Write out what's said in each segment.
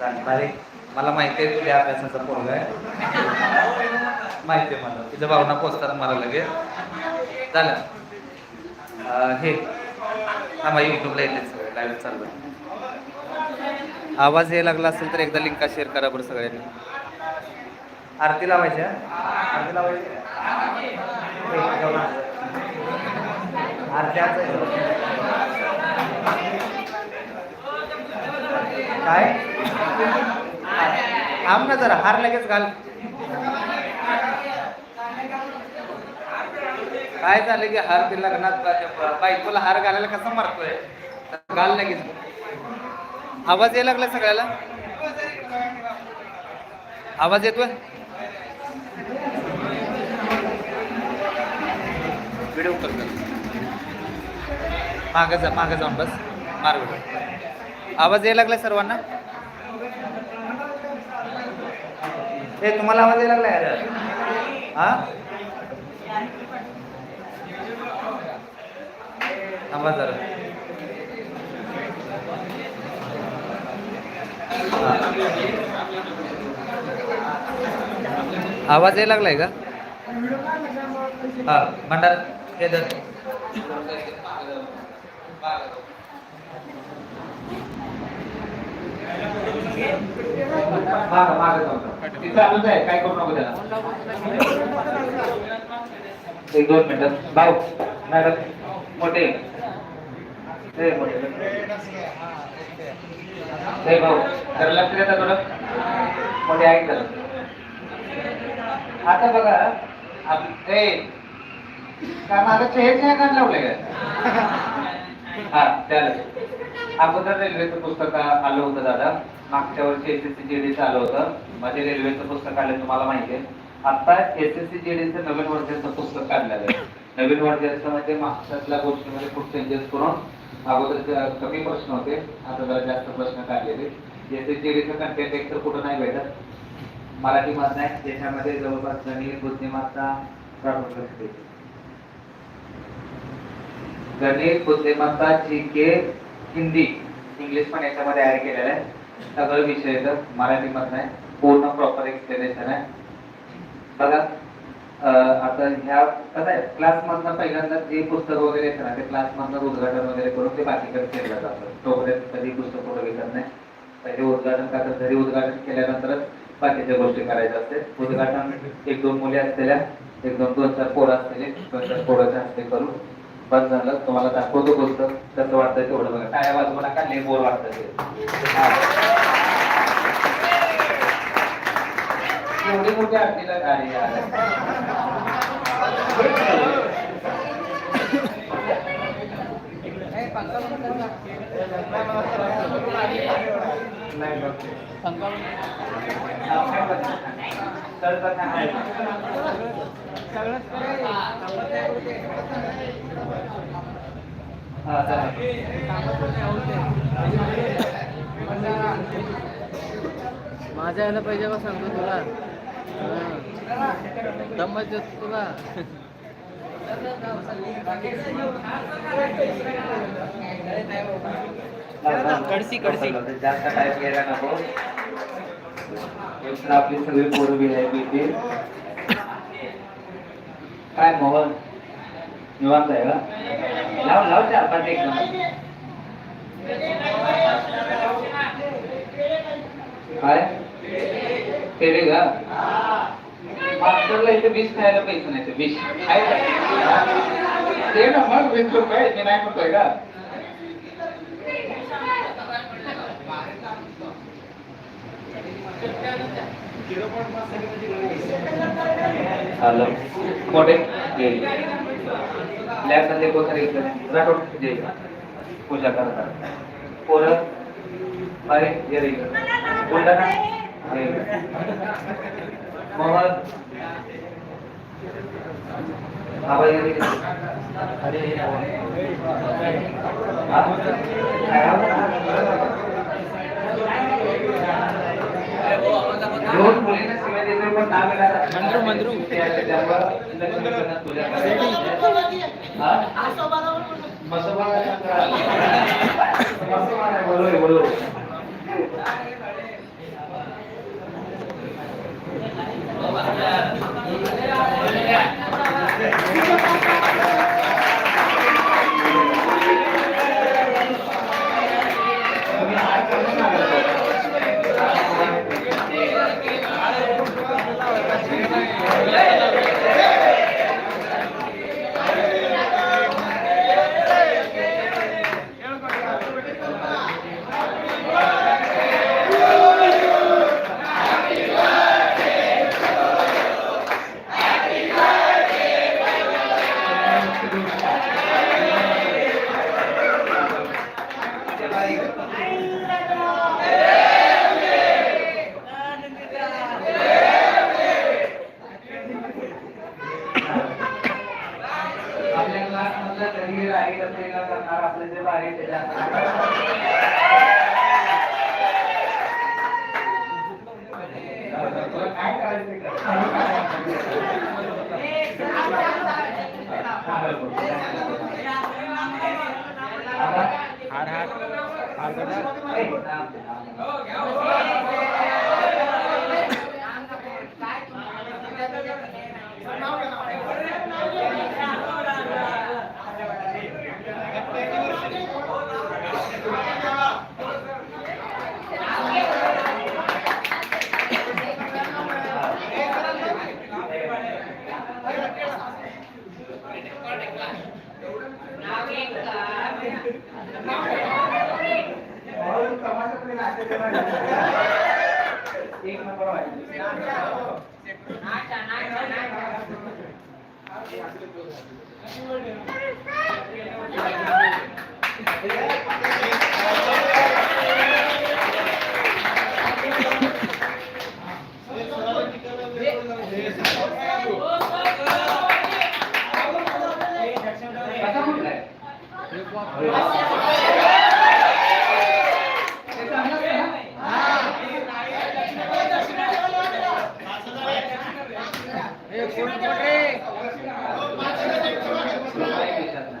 चालेल मला माहिती आहे तुझ्या अभ्यासाचा पोरगा आहे. माहिती आहे मला. तुझ्या भावना पोचतात मला लगेच. चालेल हे. थांबा युट्यूबला येते सगळं. लाईव्ह चालू आहे. आवाज यायला लागला असेल तर एकदा लिंका शेअर करा बरं सगळ्यांनी. आरती लावायची आरती लावायची? आरती आज काय? थांब ना जरा हार लगेच घाल. काय झालं की हार ते लग्नात बा- बायकोला हार घालायला कसा मारतोय? तर घाल लगेच. आवाज यायला लागला सगळ्याला? आवाज येतोय? व्हिडिओ मागं जा मागं जाऊन बस. मार व्हिडिओ आवाज यायला लागलाय सर्वांना? हे तुम्हाला आवाज यायला लागलाय? हा? थांबा जरा. आवाज यायला लागलाय का? हा भंडार हे जाऊन आहे काय करू नको त्याला. एक दोन मिनिटं. भाऊ मॅडम मोठे. मोठे. भाऊ जरा लक्ष देता थोडं. मोठे ऐक जरा. आता बघा ते ए काय माझं चेहरे नाही काढ लावलंय का हा त्याला अगोदर रेल्वेचं पुस्तक आलं होतं दादा. मागच्या वर्षी एस एस सी जीडीचं आलं होतं. मध्ये रेल्वेचं पुस्तक आलं तुम्हाला माहिती आहे. आता एस एस सी जीडीचं नवीन वर्षाचं पुस्तक काढलेलं आहे. नवीन वर्षाचं म्हणजे मागच्यातल्या गोष्टीमध्ये खूप चेंजेस करून अगोदर कमी प्रश्न होते. आता जरा जास्त प्रश्न काढलेले. एस एस जीडीचं कंटेंट एकतर कुठं नाही भेटत. मराठी मत नाही. त्याच्यामध्ये जवळपास गणित बुद्धिमत्ता गणित बुद्धिमत्ता जी के हिंदी इंग्लिश पण याच्यामध्ये ऍड केलेलं आहे. सगळं विषय येतं मराठी मत पूर्ण प्रॉपर एक्सप्लेनेशन आहे. बघा अं, आता ह्या कसं आहे क्लास मधनं पहिल्यांदा जे पुस्तक वगैरे येतं ना ते क्लास मधनं उद्घाटन वगैरे करून ते बाकीकडे केलं जातं. तोपर्यंत कधी पुस्तक कुठं विकत नाही. पहिले उद्घाटन करतात घरी उद्घाटन केल्यानंतरच बाकीच्या गोष्टी करायच्या असते. उद्घाटन एक दोन मुली असलेल्या एक दोन दोन चार पोरं असलेले दोन चार पोराच्या हस्ते करून बंद झालं तुम्हाला दाखवतो गोष्ट. कसं वाटतं तेवढं बघा. काय बाजूला का लय बोर वाटतं ते. एवढी मोठी आरतीला गाडी नाही बघ. चल माझ्या यायला पाहिजे का सांगतो तुला? दमच देतो तुला. कडसी, कडसी. जास्त टाईप घ्यायला नको. आपली सगळी पोरं बी आहे ती काय मोहन निवांत आहे का लाव लाव चार पाच एक काय केले का मास्टरला इथे बीस खायला पैसे नाही आहे का? ते ना मग वीस रुपये मी नाही म्हणतोय का हॅलो. मोठे लॅबमध्ये कोथरी राठोड जे पूजा करतात पोरं? अरे ये बुलढाणा ये. बाबा अरे हा? काय दोन मुलींना शिवाय देतोय पण नाव येणार मंद्रू, मंद्रू. हा? मसोबा मसोबा नाही, बरोबर करा एक नंबर व्हायचं कसा कुठलाय एक वाप. ते चांगलं आहे ना? ए, कोण कोण रे? काही विचारत नाही.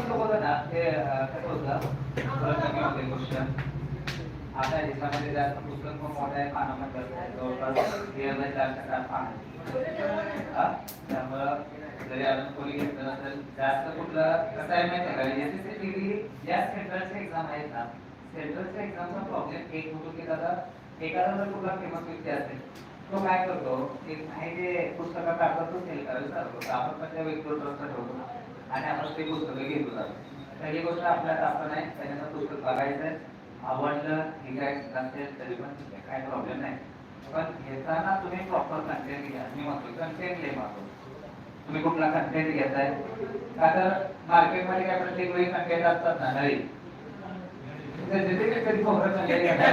कुठलं ना ते कसं होतं क्वेश्चन आता ह्याच्यामध्ये जास्त पुस्तक पण मोठं आहे जवळपास तेरा पान आहे त्यामुळं जरी अजून कोणी घेतलं नसेल जास्त कुठलं कसं आहे माहिती आहे का एसएससी डिग्री ज्या सेंट्रलच्या एक्झाम आहेत ना सेंट्रलच्या एक्झामचा प्रॉब्लेम एक होतो की दादा एखादा जर कुठला फेमस व्यक्ती असेल तो काय करतो? की हे जे पुस्तकाचा आपण तो सेल करायला चालतो आपण पण त्या व्यक्तीवर ठेवतो आणि आपण ते पुस्तकं घेतो जातो. पहिली गोष्ट आपल्याला आपण आहे पहिल्यांदा पुस्तक बघायचं आहे. आवडलं हे काय नसेल तरी पण काय प्रॉब्लेम नाही. पण घेताना तुम्ही प्रॉपर कंटेंट घ्या. मी म्हणतो कंटेंट घे मागतो तुम्ही कुठला कंटेंट घेताय? का तर मार्केटमध्ये काय प्रत्येक वेळी कंटेंट असतात ना नवीन? तिथे कधी खोबरं कंटेंट घेतात.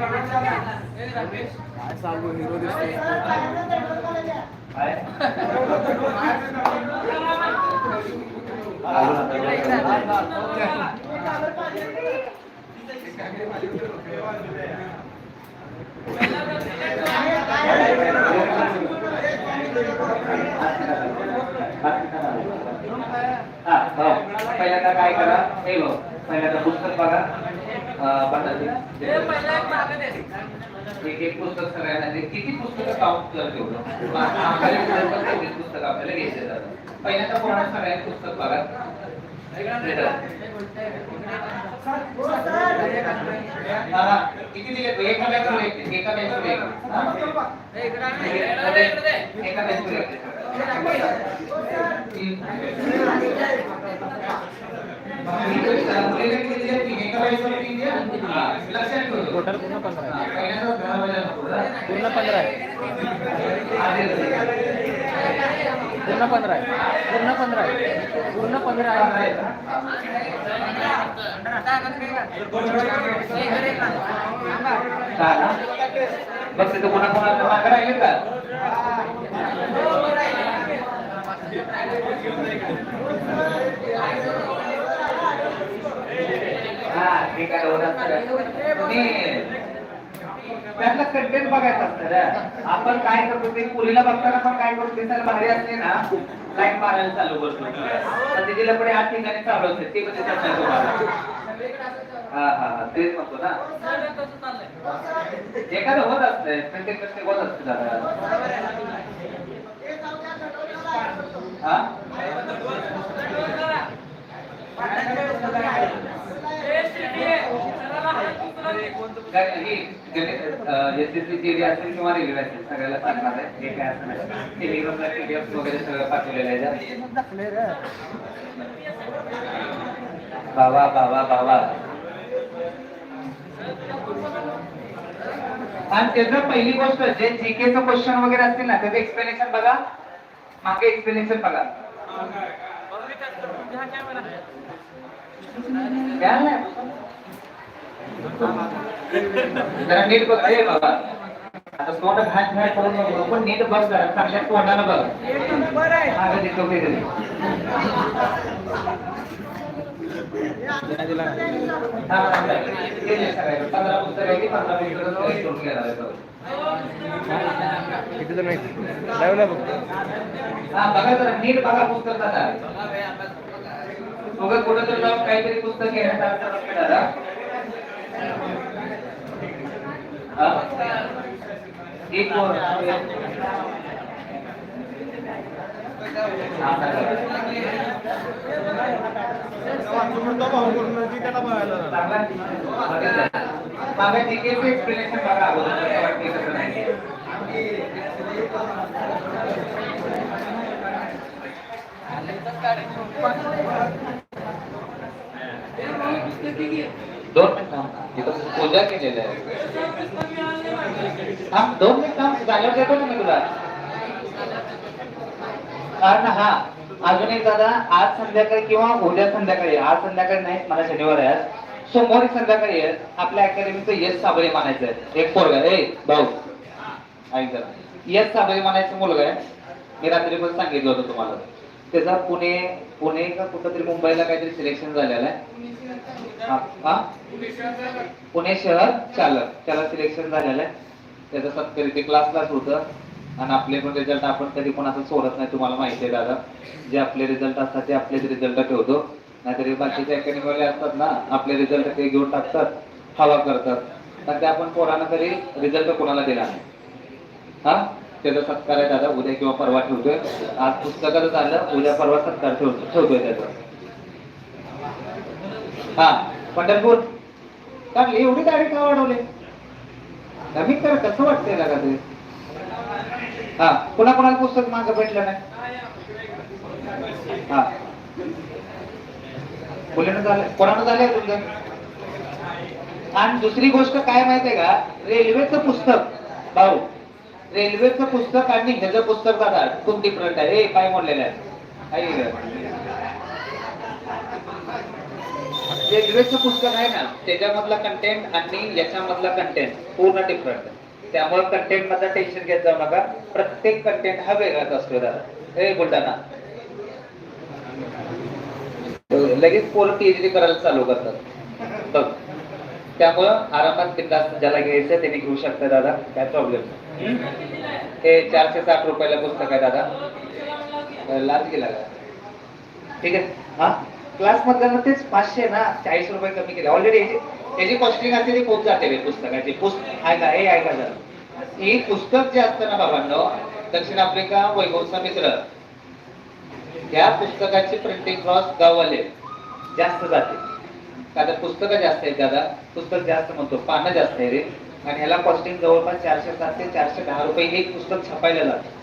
काय? सांगू हिरो दिसतोय पहिल्यांदा काय करा? हे बघ. पहिल्यांदा पुस्तक बघा. एक एक पुस्तक सगळ्यांना. किती पुस्तकं काउंट कर तेवढं आपल्याला पुस्तक आपल्याला घ्यायचे जातं पहिल्यांदा कोणा सगळ्यांनी पुस्तक बघा. किती दिले? एका बॅचवर एक. एका बॅचवर एक. एका बॅचवर एक टोटल पूर्ण पंधरा आहे. पूर्ण पंधरा आहे पूर्ण पंधरा आहे पूर्ण पंधरा आहे पूर्ण पंधरा आहे हा बघ तिथं कोणा कोणाला मागं राहिले का Thank you. आहे एवढंच त्यातला कंटेंट बघायचा असतं आपण काय करतो ते पुरीला बघताना पण काय करतो ते सर भारी असते ना लाइट मारायला चालू करतो तर तिथे लपडे आठ ठिकाणी चालू असते ते पण दिसत हा हा हा तेच म्हणतो ना एखादं होत असतंय प्रत्येक प्रत्येक होत असते दादा हा काय जीडी असेल किंवा रेल्वे असेल सगळ्याला आहे. हे काय असं नाही. टेलिग्रामला पीडीएफ वगैरे सगळं पाठवलेलं आहे. बाबा बाबा बाबा. आणि त्याचं पहिली गोष्ट जे जीकेचं क्वेश्चन वगैरे असतील ना त्याचं एक्सप्लेनेशन बघा. मागे एक्सप्लेनेशन बघा. ना. जरा नीट बघ अरे बाबा. आता तोंड घाट घाट करून पण नीट बघ जरा. चांगल्या तोंडानं बघ. मागं दिसतो काहीतरी. हा, हा, हा. ते नाही. हा बघा जरा नीट बघा पुस्तक दादा उगाच कुठं तर काहीतरी पुस्तक घेण्याचा दादा हा? एक वर. हा, चांगला बघितलं. मागं जीकेचं एक्सप्लेनेशन बघा अगोदर कसं वाटतंय कसं नाही दोन मिनिटं इथं पूजा केलेलं आहे. दोन मिनिटं थांब. देतो ना मी तुला? कारण हा अजून एक दादा आज संध्याकाळी किंवा उद्या संध्याकाळी आज संध्याकाळी नाही मला शनिवार आहे सोमवारी संध्याकाळी आपल्या अकॅडमीचं यश साबळे मानायचं आहे. एक पोरगा. ए भाऊ. ऐक जरा. यश साबळे मानायचा मुलगा आहे. मी रात्री पण सांगितलं होतं तुम्हाला. त्याचा पुणे पुणे का कुठं तरी मुंबईला काहीतरी सिलेक्शन झालेलं आहे. हा पुणे शहर चालक. त्याला सिलेक्शन झालेलं आहे. त्याचा सत्तर ते क्लासलाच होतं. आणि आपले पण रिझल्ट आपण कधी कोणाचा सोडत नाही तुम्हाला माहिती आहे दादा. जे आपले रिझल्ट असतात ते आपलेच रिझल्ट ठेवतो. नाहीतरी बाकीचे अकॅडमीवाले असतात ना आपले रिझल्ट ते घेऊन टाकतात हवा करतात. तर ते आपण पोरांना तरी रिझल्ट कोणाला दिला नाही. हा? त्याचा सत्कार आहे दादा. उद्या किंवा परवा ठेवतोय. आज पुस्तकातच झालं उद्या परवा सत्कार ठेवतो ठेवतोय त्याचा. हा पंढरपूर. चांगली एवढी गाडी का वाढवली? नवीन तर कसं वाटतंय लागा ते? हा कुणा कुणाला पुस्तक मागं भेटलं नाही? हा. मुलीनं झालं. कोणानं झालंय तुमचं आणि दुसरी गोष्ट काय माहितीये का? रेल्वेचं पुस्तक. भाऊ रेल्वेचं पुस्तक आणि ह्याचं पुस्तक दादा खूप डिफरंट आहे? हे काय म्हणलेलं आहे रेल्वेचं पुस्तक आहे ना त्याच्यामधला कंटेंट आणि याच्यामधला कंटेंट पूर्ण डिफरंट त्यामुळे कंटेंट मधला टेन्शन घेत जाऊ नका. प्रत्येक कंटेंट हा वेगळाच असतो दादा. हे बोलताना लगेच पोर पीएचडी करायला चालू करतात. बघ. त्यामुळं आरामात बिंदास्त ज्याला घ्यायचं त्यांनी घेऊ शकता दादा. काय प्रॉब्लेम हे चारशे साठ रुपयाला पुस्तक आहे दादा. लाच गेला ठीक आहे? हा? क्लास मधल्या तेच पाचशे ना चाळीस रुपये कमी केले. ऑलरेडी त्याची कॉस्टिंग असते ती खूप जाते पुस्तकाची. पुस्तक ऐका हे ऐका जरा. हे पुस्तक जे असतं ना बाबांनो दक्षिण आफ्रिका वैभवचा मित्र या पुस्तकाची प्रिंटिंग कॉस्ट गाववाले जास्त जाते. आता पुस्तकं जास्त आहेत दादा. पुस्तक जास्त म्हणतो. पानं जास्त आहे रे. आणि ह्याला कॉस्टिंग जवळपास चारशे सात ते चारशे दहा रुपये हे एक पुस्तक छापायला जातं.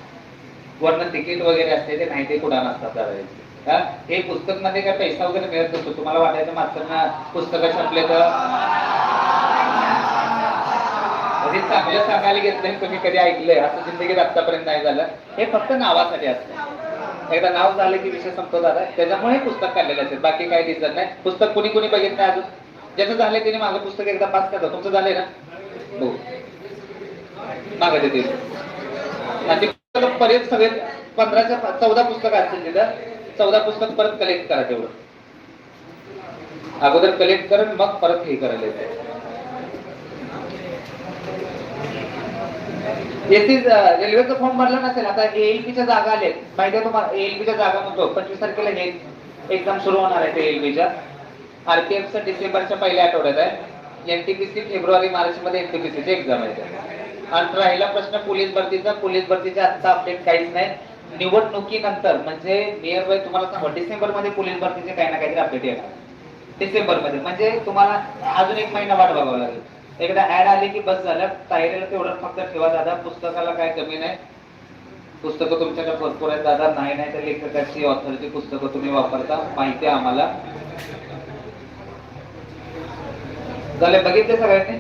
वरनं तिकीट वगैरे असते ते नाही ते कुठं नसतात दादा हे. पुस्तकमध्ये काय पैसा वगैरे मिळत नसतो. तुम्हाला वाटायचं मास्तरना पुस्तकं छापले तर? म्हणजे चांगलं सांगायला घेतलं आणि तुम्ही कधी ऐकलंय? असं जिंदगीत आतापर्यंत नाही झालं. हे फक्त नावासाठी असतं. एकदा नाव झालं की विषय संपतो दादा. त्याच्यामुळे हे पुस्तक काढलेलं असेल. बाकी काही दिसत नाही. पुस्तक कुणी कुणी बघितलं अजून? ज्याचं झालं त्याने माझं पुस्तक एकदा पास करतो तुमचं झालंय ना? हो. मागं ते पर्यंत परत सगळे पंधराच्या चौदा पुस्तक असतील तिथं. चौदा पुस्तक परत कलेक्ट करा तेवढं. अगोदर कलेक्ट कर मग परत हे करायला येते एसी रेल्वेचा फॉर्म भरला नसेल आता एएलपीच्या जागा आलेत. माहिती आहे तुम्हाला एएलपीच्या जागा म्हणतो पंचवीस तारखेला हे एक्झाम सुरू होणार आहे ते एएलपीच्या आरपीएफचा डिसेंबरच्या पहिल्या आठवड्यात आहे. एनटीपीसी फेब्रुवारी मार्च मध्ये एनटीपीसीची एक्झाम आहे. आणि राहिला प्रश्न पोलीस भरतीचा. पोलीस भरतीचा आता अपडेट काहीच नाही. निवडणुकीनंतर म्हणजे नियर बाय तुम्हाला सांगू डिसेंबरमध्ये पोलीस भरतीचे काही ना काहीतरी अपडेट येणार. डिसेंबरमध्ये म्हणजे तुम्हाला अजून एक महिना वाट बघावं लागेल. एकदा ऍड आली की बस झालं. तायरेला तेवढं फक्त ठेवा दादा. पुस्तकाला काय कमी नाही. पुस्तकं तुमच्याकडे भरपूर आहेत दादा. नाही नाही तर लेखकाची ऑथरची पुस्तकं तुम्ही वापरता. माहिती आहे आम्हाला. झाले बघितले सगळ्यांनी?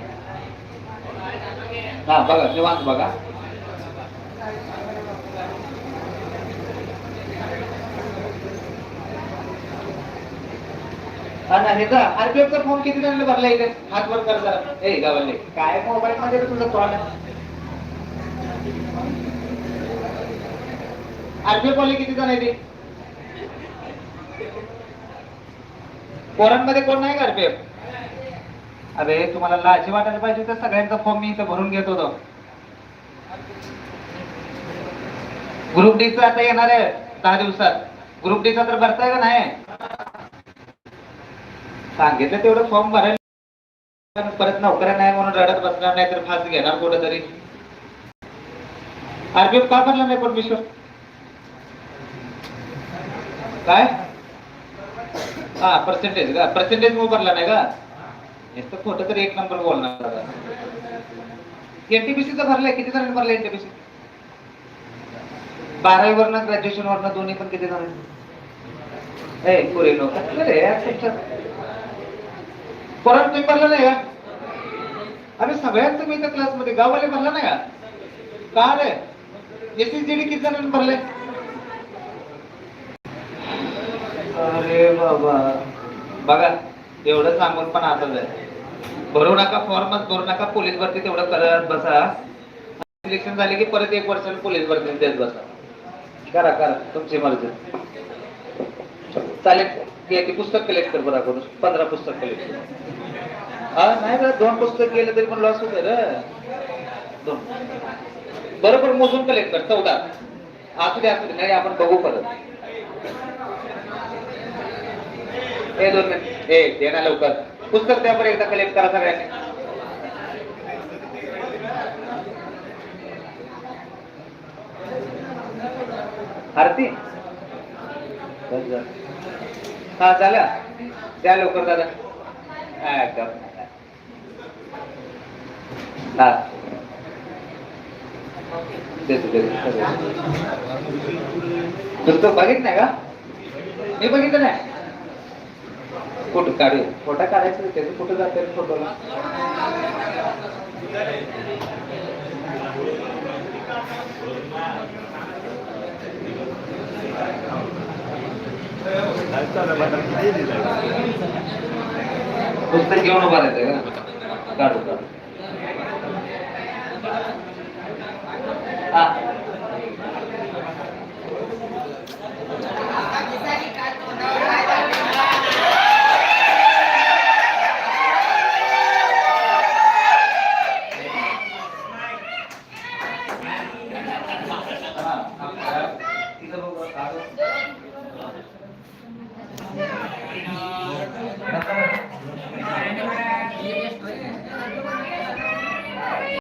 हा बघा निवांत बघा हा ना हे आरपीएफचा फॉर्म किती जणांना भरला इथे? हात वर कर जरा. ए गावाले. काय मोबाईल मध्ये तुझं तोंड? आरपीएफ वाले किती जण आहे ते पोरांमध्ये कोण नाही का आरपीएफ अरे तुम्हाला लाजी वाटायला पाहिजे तर सगळ्यांचा फॉर्म मी इथं भरून घेत होतो. ग्रुप डीचा आता येणार आहे दहा दिवसात. ग्रुप डीचा तर भरताय का नाही? सांगितलं तेवढं फॉर्म भरायला परत नोकऱ्या नाही म्हणून रडत बसणार नाही तर फास घेणार कुठं तरी आरपीएफ का भरला नाही पण विश्व? काय? हा पर्सेंटेज का? पर्सेंटेज मग भरला नाही का? नुसतं खोटं तर एक नंबर बोलणार एनटीपीसीचा भरलाय किती जणांनी भरला एनटीपीसी बारावी वरनं ग्रॅज्युएशन वरनं दोन्ही पण किती जण ए पुरे लोक रे परत तुम्ही भरला नाही का? अरे सगळ्यात तुम्ही त्या क्लासमध्ये गाववाले भरला नाही का? का रे? एसएसजीडी किती जणांनी भरले अरे बाबा. बघा एवढं सांगून पण आता जाय भरू नका फॉर्मच भरू नका पोलीस भरती तेवढं करत बसा. सिलेक्शन झाले की परत एक वर्ष पोलीस भरती देत बसा. करा करा तुमची मर्जी. चालेल. ते पुस्तक कलेक्ट कर बरं अगोदर पंधरा पुस्तक कलेक्ट कर. हा नाही का दोन पुस्तक गेले तरी पण लॉस होत रे. दोन. बरोबर मोजून कलेक्ट कर चौदा. असू दे असू दे नाही आपण बघू परत. हे दोन मिनिट. ए दे ना लवकर. पुस्तक त्यावर एकदा कलेक्ट करा सगळ्यांनी. आरती. हा झालं द्या लवकर दादा. हा, एकदम. हा. देतो देतो. तो बघित नाही का? मी बघितलं नाही. फोटो काढू? फोटा काढायचं त्याचं. कुठं जाते फोटोला पुस्तक घेऊन उभा राहायचं का? काढू काढू.